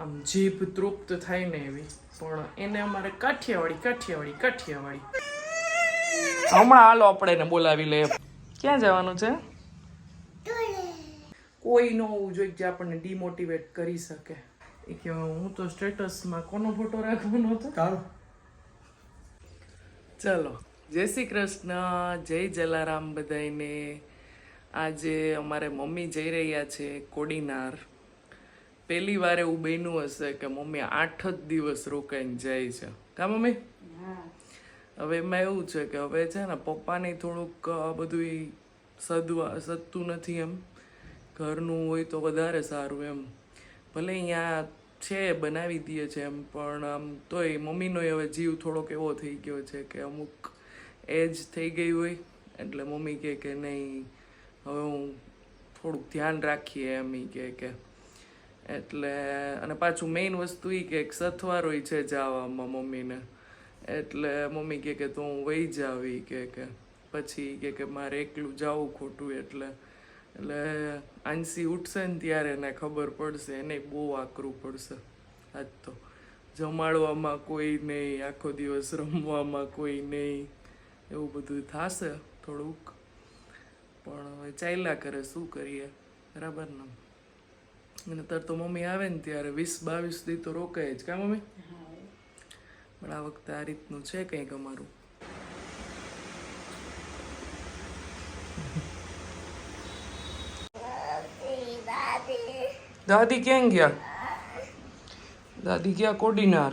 આમ જીભ તૃપ્ત થાય ને એવી. પણ એને અમારે કાઠિયાવાડી કાઠિયાવાડી કાઠિયાવાડી. હમણાં હાલો આપણે એને બોલાવી લઈએ. ક્યાં જવાનું છે? કોઈ ન હોવું જોઈએ જે આપણને ડિમોટિવેટ કરી શકે. એ કે હું તો સ્ટેટસમાં કોનો ફોટો રાખવાનો હતો? ચલો. જય શ્રી કૃષ્ણ. જય જલારામ બધાને આજે અમારે મમ્મી જઈ રહ્યા છે કોડીનાર. પહેલી વાર એવું બન્યું હશે કે મમ્મી આઠ જ દિવસ રોકાઈને જાય છે. કા મમ્મી? હવે એમાં એવું છે કે હવે છે ને પપ્પાને થોડુંક આ બધું સદવા સદતું નથી એમ. ઘરનું હોય તો વધારે સારું એમ. ભલે અહીંયા છે બનાવી દઈએ છે એમ પણ આમ તોય મમ્મીનો હવે જીવ થોડોક એવો થઈ ગયો છે કે અમુક એજ થઈ ગઈ હોય. એટલે મમ્મી કહે કે નહીં હવે હું થોડુંક ધ્યાન રાખીએ એમ એ કહે કે એટલે, અને પાછું મેઇન વસ્તુ એ કે એક સથવારોય છે જવામાં મમ્મીને. એટલે મમ્મી કહે કે તો હું વહી જાવી કે કે. પછી કે કે મારે એકલું જવું ખોટું એટલે એટલે આંસી ઉઠશે ને ત્યારે એને ખબર પડશે, એને બહુ આકરું પડશે. આજ તો જમાડવામાં કોઈ નહીં, આખો દિવસ રમવામાં કોઈ નહીં. એવું બધું થશે થોડુંક. પણ હવે ચાલ્યા કરે, શું કરીએ? બરાબર ને? અને તર તો મમ્મી આવે ને ત્યારે વીસ બાવીસ દી તો રોકાય જ, કા મમ્મી? પણ આ વખતે આ રીતનું છે કંઈક અમારું. દાદી કેમ ગયા? દાદી ગયા કોડીનાર.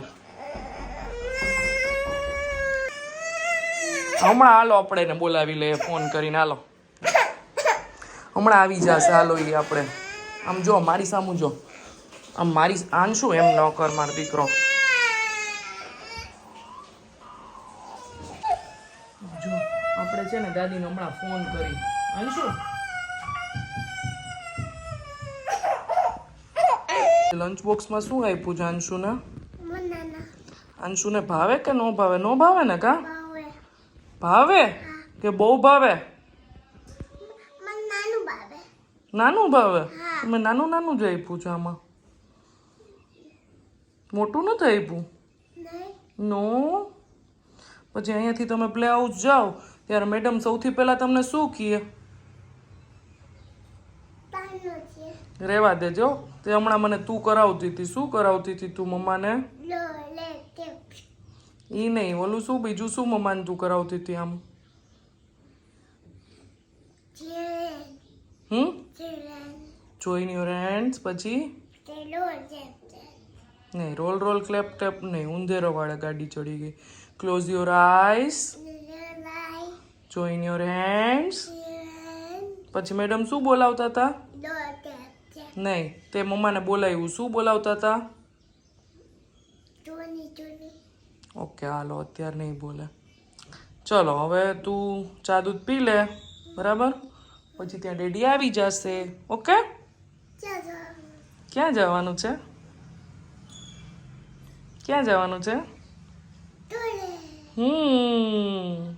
હમણાં હાલો આપણે એને બોલાવી લઈએ, ફોન કરીને હાલો. હમણાં આવી જશે, હાલો એ આપણે. આમ જો મારી સામું જો. આમ મારી આન શું? એમ ન કર મારો દીકરો. જો આપણે છે ને દાદીને હમણાં ફોન કરી. અંશુ લંચ બોક્સમાં શું આપ્યું છે અંશુને અંશુને ભાવે કે નો ભાવે? નો ભાવે ને કા? ભાવે? કે બહુ ભાવે? નાનું ભાવે તમે નાનું નાનું જ આપ્યું છે આમાં. મોટું નથી આપ્યું? નો. પછી અહીંયાથી તમે પ્લે હાઉસ જાઓ ત્યારે મેડમ સૌથી પહેલાં તમને શું કહે? રહેવા દેજો. તે હમણાં મને તું કરાવતી હતી. શું કરાવતી હતી તું મમ્માને? એ નહીં ઓલું શું? બીજું શું મમ્માને તું કરાવતી હતી આમ? હમ? યોર હેન્ડ્સ પછી? નહીં રોલ રોલ ક્લેપ ટેપ નહીં ઉંધેરો વાળા ગાડી ચડી ગઈ. Close your eyes join your hands પછી મેડમ શું બોલાવતા હતા? નહીં તે મમ્માને બોલાવ્યું. શું બોલાવતા હતા? ઓકે હાલો અત્યારે નહીં બોલે. ચલો હવે તું ચા દૂધ પી લે. બરાબર? પછી ત્યાં ડેડી આવી જશે. ઓકે? ક્યાં જવાનું? છે? ક્યાં જવાનું છે? હમ.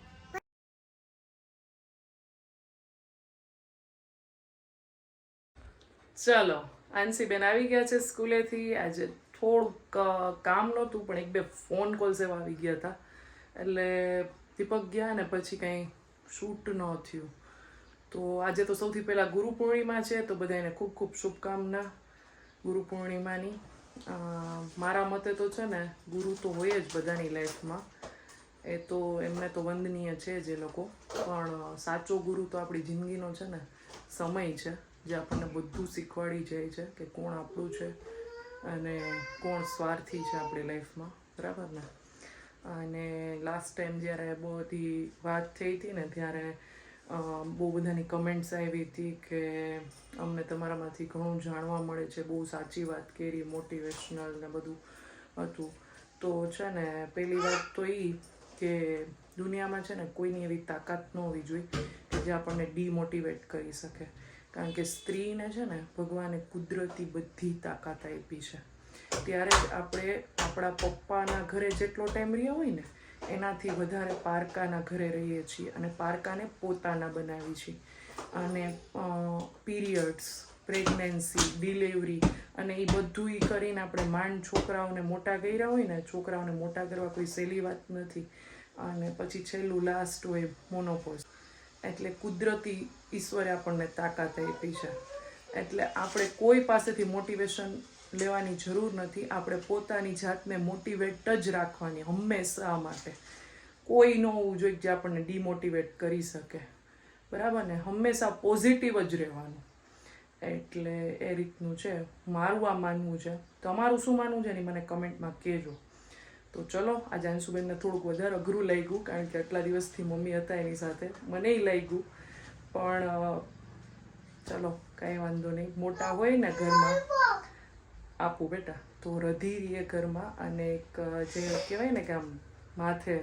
ચલો આંસીબેન આવી ગયા છે સ્કૂલેથી. આજે થોડુંક કામ નહોતું પણ એક બે ફોન કોલ્સ એવા આવી ગયા હતા. એટલે દીપક ગયા ને પછી કંઈ શૂટ ન થયું. તો આજે તો સૌથી પહેલાં ગુરુ પૂર્ણિમા છે, તો બધાને ખૂબ ખૂબ શુભકામના ગુરુ પૂર્ણિમાની. મારા મતે તો છે ને, ગુરુ તો હોય જ બધાની લાઈફમાં. એ તો એમને તો વંદનીય છે જ લોકો. પણ સાચો ગુરુ તો આપણી જિંદગીનો છે ને, સમય છે, જે આપણને બધું શીખવાડી જાય છે કે કોણ આપણું છે અને કોણ સ્વાર્થી છે આપણી લાઈફમાં. બરાબર ને? અને લાસ્ટ ટાઈમ જ્યારે બહુ બધી વાત થઈ હતી ને, ત્યારે બહુ બધાની કમેન્ટ્સ આવી હતી કે અમને તમારામાંથી ઘણું જાણવા મળે છે, બહુ સાચી વાત કરી મોટિવેશનલ ને બધું હતું. તો છે ને, પહેલી વાત તો એ કે દુનિયામાં છે ને કોઈની એવી તાકાત ન હોવી જોઈએ કે જે આપણને ડીમોટિવેટ કરી શકે. કારણ કે સ્ત્રીને છે ને ભગવાને કુદરતી બધી તાકાત આપી છે. ત્યારે જ આપણે આપણા પપ્પાના ઘરે જેટલો ટાઈમ રહ્યા હોય ને એનાથી વધારે પારકાના ઘરે રહીએ છીએ અને પારકાને પોતાના બનાવી છીએ. અને પીરિયડ્સ પ્રેગ્નન્સી ડિલિવરી અને એ બધું એ કરીને આપણે માંડ છોકરાઓને મોટા કર્યા હોય ને, છોકરાઓને મોટા કરવા કોઈ સહેલી વાત નથી. અને પછી છેલ્લું લાસ્ટ હોય મોનોપોઝ એટલે કુદરતી ઈશ્વરે આપણને તાકાત આપી છે. એટલે આપણે કોઈ પાસેથી મોટિવેશન લેવાની જરૂર નથી. આપણે પોતાની જાતને મોટિવેટ જ રાખવાની હંમેશા માટે. કોઈ ન હોવું જોઈએ જે આપણને ડિમોટિવેટ કરી શકે. બરાબર ને? હંમેશા પોઝિટિવ જ રહેવાનું. એટલે એ રીતનું છે. મારું આ માનવું છે. તમારું શું માનવું છે ને મને કમેન્ટમાં કહેજો. તો ચલો આ જાનસુબેનને થોડુંક વધારે અઘરું લાગ્યું કારણ કે આટલા દિવસથી મમ્મી હતા એની સાથે. મને લાગ્યું. પણ અ, ચલો કાંઈ વાંધો નહીં. મોટા હોય ને ઘરમાં. આપું બેટા તો રધી એ ઘરમાં અને એક જે કહેવાય ને કે આમ માથે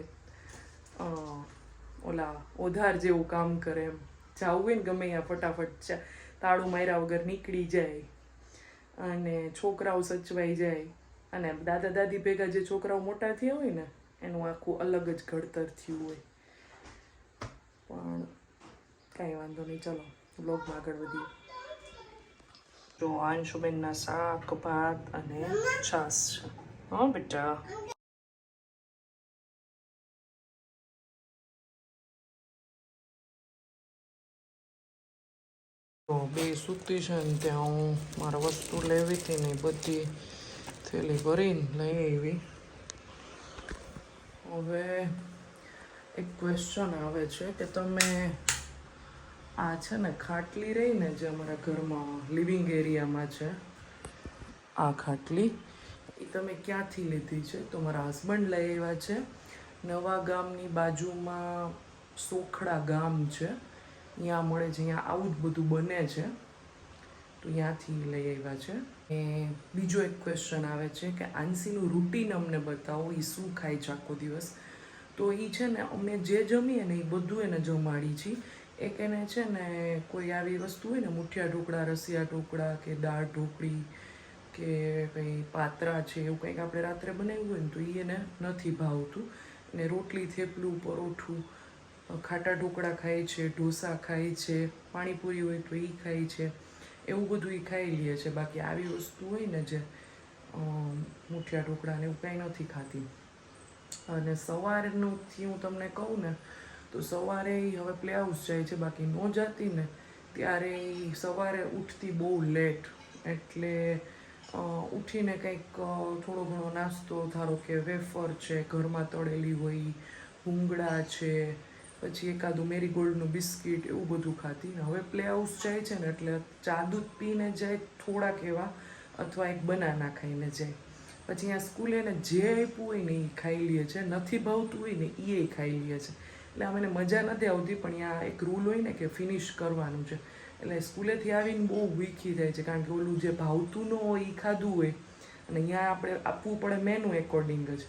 ઓલા ઓધાર જેવું કામ કરે એમ. જાવું હોય ને ગમે ત્યાં ફટાફટ તાળું માર્યા વગર નીકળી જાય. અને છોકરાઓ સચવાઈ જાય. અને દાદા દાદી ભેગા જે છોકરાઓ મોટા થયા હોય ને, એનું આખું અલગ જ ઘડતર થયું હોય. પણ કાંઈ વાંધો નહીં. ચલો બ્લોગમાં આગળ વધીએ. જો અંશુબેનના શાક, ભાત અને છાસ છે. હા બેટા. તો બે સૂતી છે ને ત્યાં હું મારા વસ્તુ લેવી હતી ને બધી થેલી ભરીને લઈ આવી. હવે એક ક્વેશ્ચન આવે છે કે તમે આ છે ને ખાટલી રહીને જે અમારા ઘરમાં લિવિંગ એરિયામાં છે, આ ખાટલી, એ તમે ક્યાંથી લીધી છે? તો મારા હસબન્ડ લઈ આવ્યા છે. નવા ગામની બાજુમાં સોખડા ગામ છે. ત્યાં મળે છે ત્યાં આવું જ બધું બને છે. તો ત્યાંથી લઈ આવ્યા છે. એ બીજો એક ક્વેશ્ચન આવે છે કે આંસીનું રૂટીન અમને બતાવો એ શું ખાય છે આખો દિવસ? તો એ છે ને અમે જે જમીએ ને એ બધું એને જમાડી છીએ એક એને છે ને, કોઈ આવી વસ્તુ હોય ને, મુઠિયા ઢોકળા, રસિયા ઢોકળા કે દાળ ઢોકળી કે કંઈ પાત્રા છે, એવું કંઈક આપણે રાત્રે બનાવ્યું હોય ને, તો એ એને નથી ભાવતું. ને રોટલી, થેપલું, પરોઠું, ખાટા ઢોકળા ખાય છે, ઢોસા ખાય છે, પાણીપુરી હોય તો એ ખાય છે, એવું બધું એ ખાઈ લે છે. બાકી આવી વસ્તુ હોય ને જે મુઠિયા ઢોકળા ને એવું કંઈ નથી ખાતી. અને સવારનુંથી હું તમને કહું ને તો સવારે એ હવે પ્લે હાઉસ જાય છે બાકી ન જાતી ને, ત્યારે એ સવારે ઉઠતી બહુ લેટ. એટલે ઉઠીને કંઈક થોડો ઘણો નાસ્તો ધારો કે વેફર છે, ઘરમાં તળેલી હોય, ભૂંગળા છે, પછી એકાદું મેરીગોલ્ડનું બિસ્કિટ એવું બધું ખાતી ને. હવે પ્લે હાઉસ જાય છે ને એટલે ચા દૂધ પીને જાય થોડાક એવા, અથવા એક બનાના ખાઈને જાય. પછી અહીંયા સ્કૂલે એને જે આપ્યું હોય ને એ ખાઈ લે છે. નથી ભાવતું હોય ને એ ખાઈ લે છે. એટલે અમને મજા નથી આવતી, પણ અહીંયા એક રૂલ હોય ને કે ફિનિશ કરવાનું છે. એટલે સ્કૂલેથી આવીને બહુ વીખી જાય છે, કારણ કે ઓલું જે ભાવતું ન હોય એ ખાધું હોય, અને અહીંયા આપણે આપવું પડે મેનુ એકોર્ડિંગ જ.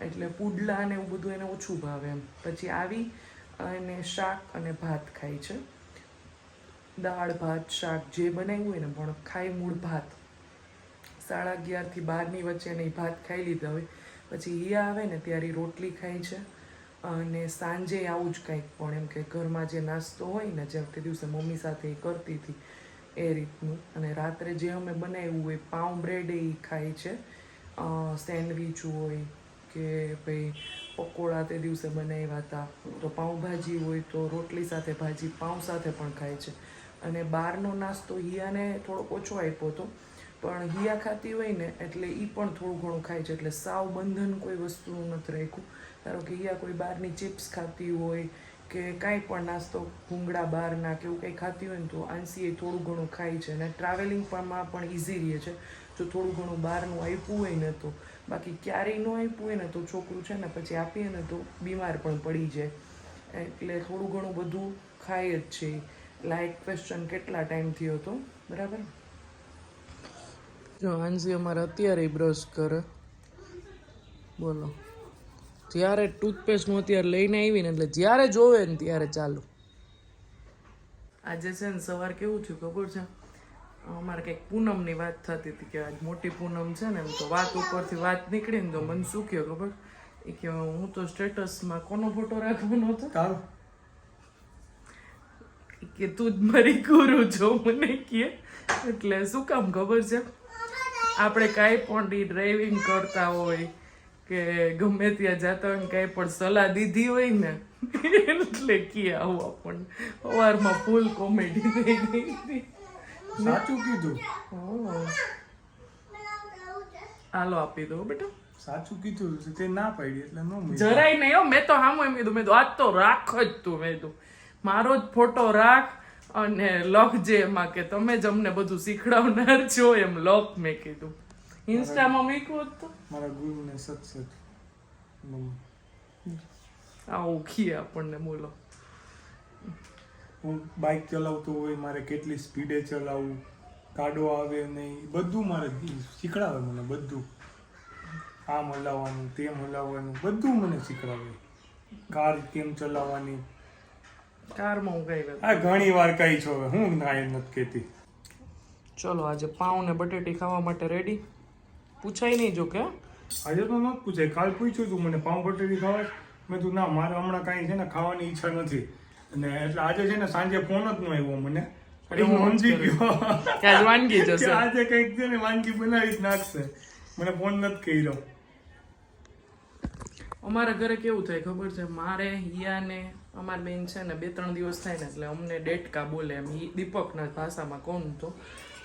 એટલે પુડલા ને એવું બધું એને ઓછું ભાવે એમ. પછી આવી અને શાક અને ભાત ખાય છે. દાળ, ભાત, શાક જે બનાવ્યું હોય ને, પણ ખાય મૂળ ભાત. સાડા અગિયારથી બારની વચ્ચે એને ભાત ખાઈ લીધા હોય. પછી એ આવે ને, ત્યારે રોટલી ખાય છે. અને સાંજે આવું જ કંઈક પણ, એમ કે ઘરમાં જે નાસ્તો હોય ને જે તે દિવસે મમ્મી સાથે એ કરતી હતી, એ રીતનું. અને રાત્રે જે અમે બનાવ્યું હોય, પાઉં બ્રેડ એ ખાય છે. સેન્ડવીચ હોય કે ભાઈ પકોડા તે દિવસે બનાવ્યા હતા, તો પાઉંભાજી હોય તો રોટલી સાથે ભાજી, પાઉં સાથે પણ ખાય છે. અને બહારનો નાસ્તો હિયાને થોડોક ઓછો આપ્યો હતો. પણ હિયા ખાતી હોય ને, એટલે એ પણ થોડું ઘણું ખાય છે. એટલે સાવ બંધન કોઈ વસ્તુનું નથી રાખ્યું. ધારો કે હિયા કોઈ બહારની ચિપ્સ ખાતી હોય કે કાંઈ પણ નાસ્તો, ભૂંગળા બહારના કે એવું કંઈ ખાતી હોય ને તો આંસી એ થોડું ઘણું ખાય છે. અને ટ્રાવેલિંગમાં પણ ઇઝી રહે છે. જો થોડું ઘણું બહારનું આપ્યું હોય ને તો. બાકી ક્યારેય ન આપ્યું હોય ને તો છોકરું છે ને પછી આપીએ ને તો બીમાર પણ પડી જાય. એટલે થોડું ઘણું બધું ખાય જ છે. લાઇક ક્વેશ્ચન કેટલા ટાઈમ થયો હતો? બરાબર? જો હાંસી અમારે અત્યારે બ્રશ કરે. બોલો. જ્યારે ટૂથપેસ્ટ હું અત્યારે લઈને આવી ને એટલે જ્યારે જોવે ને ત્યારે ચાલુ. આજે છે ને સવાર કેવું થયું ખબર છે? અમારે કંઈક પૂનમની વાત થતી હતી કે આજ મોટી પૂનમ છે ને એમ તો વાત ઉપરથી વાત નીકળી ને તો મને શું કહ્યું ખબર. એ કે હું તો સ્ટેટસમાં કોનો ફોટો રાખવાનો હતો? તારો. કે તું જ મારી ગુરુ છો મને કહે એટલે શું કામ ખબર છે? આપણે કાંઈ પણ ડ્રાઇવિંગ કરતા હોય કે ગમે ત્યાં જતા હોય ને કાંઈ પણ સલાહ દીધી હોય ને એટલે કે આવું આપણને? સવારમાં ફૂલ કોમેડી થઈ ગઈ હતી. સાચું કીધું. હાલો આપી દો બેટા. સાચું કીધું. તે ના પાડી એટલે નો જરાય નહીં હો મેં તો હામું એમ કીધું. મેં તો આજ તો રાખ જ તું. મેં તો મારો જ ફોટો રાખ. અને લખજે એમાં કે તમે જ અમને બધું શીખડાવનાર છો એમ લખ મેં કીધું. ઇન્સ્ટામાં મૂક્યું હતું તો? મારા ગુરુને સત્સત આ ઓખી આપણને બોલો. હું બાઇક ચલાવતો હોય મારે કેટલી સ્પીડે ચલાવવું કાડો આવે નહીં બધું મારે શીખડાવે મને બધું. આમ હલાવવાનું તેમ હલાવવાનું બધું મને શીખડાવે. કાર કેમ ચલાવવાની? કારમાં હું કઈ આ ઘણી વાર કઈ છો હવે હું એમ નથી કહેતી. ચલો આજે પાઉં ને બટેટી ખાવા માટે રેડી પૂછાય નહીં જો કે આજે તો નથી પૂછાય કાલ પૂછ્યું તું મને પાઉં બટેટી ખાવા મેં તું ના મારે હમણાં કાંઈ છે ને ખાવાની ઈચ્છા નથી. અને એટલે આજે છે ને સાંજે ફોન જ ન આવ્યો મને. હું સમજી ગયો. આજ વાનગી જશે આજે કંઈક છે ને વાનગી બનાવી જ નાખશે. મને ફોન નથી કર્યો. અમારા ઘરે કેવું થાય ખબર છે? મારે હિયાને અમારી બેન છે ને બે ત્રણ દિવસ થાય ને એટલે અમને ડેટકા બોલે એમ. દીપકના ભાષામાં કોણ તો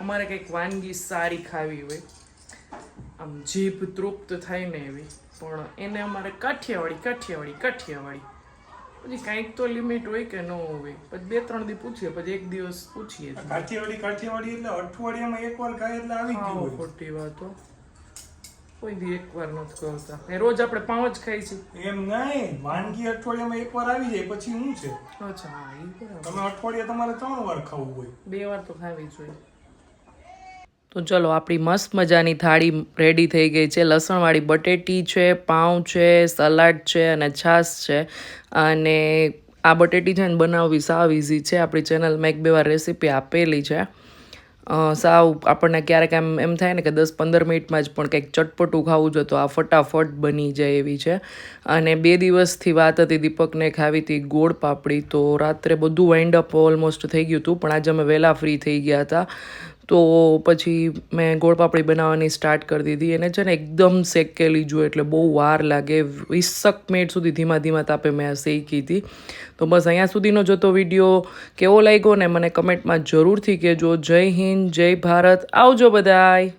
અમારે કંઈક વાનગી સારી ખાવી હોય. આમ જીભ તૃપ્ત થાય ને એવી. પણ એને અમારે કાઠિયાવાડી કાઠિયાવાડી કાઠિયાવાડી. પછી કાંઈક તો લિમિટ હોય કે ન હોય. પછી બે ત્રણ દી પૂછીએ પછી એક દિવસ પૂછીએ. કાઠિયાવાડી કાઠિયાવાડી એટલે અઠવાડિયામાં એક વાર ખાય એટલે આવી ગયું ખોટી વાતો કોઈ દી એક વાર નથી કરતા એ રોજ આપણે પાઉં જ ખાઈ છીએ. એમ નહીં વાનગી અઠવાડિયામાં એક વાર આવી જાય પછી શું છે? અચ્છા હા એ બરાબર. તમે અઠવાડિયા તમારે ત્રણ વાર ખાવું હોય. બે વાર તો ખાવી જોઈએ તો ચલો આપણી મસ્ત મજાની થાળી રેડી થઈ ગઈ છે. લસણવાળી બટેટી છે પાઉં છે સલાડ છે અને છાશ છે. અને આ બટેટી છે ને બનાવવી સાવ ઇઝી છે. આપણી ચેનલમાં એક બે વાર રેસીપી આપેલી છે. સાવ આપણને ક્યારેક એમ એમ થાય ને કે દસ પંદર મિનિટમાં જ પણ કંઈક ચટપટું ખાવું જોઈએ તો આ ફટાફટ બની જાય એવી છે. અને બે દિવસથી વાત હતી દીપકને ખાવી હતી ગોળ પાપડી, તો રાત્રે બધું વાઇન્ડ અપ ઓલમોસ્ટ થઈ ગયું હતું, પણ આજે અમે વહેલા ફ્રી થઈ ગયા હતા. તો પછી મેં ગોળ પાપડી બનાવવાની સ્ટાર્ટ કરી દીધી. એને છે ને એકદમ શેકેલી જો એટલે બહુ વાર લાગે. વીસક મિનિટ સુધી ધીમા ધીમા તાપે મેં આ શેકી હતી. તો બસ અહીંયા સુધીનો જોતો વીડિયો. કેવો લાગ્યો ને મને કમેન્ટમાં જરૂરથી કહેજો. જય હિન્દ, જય ભારત. આવજો બધાય.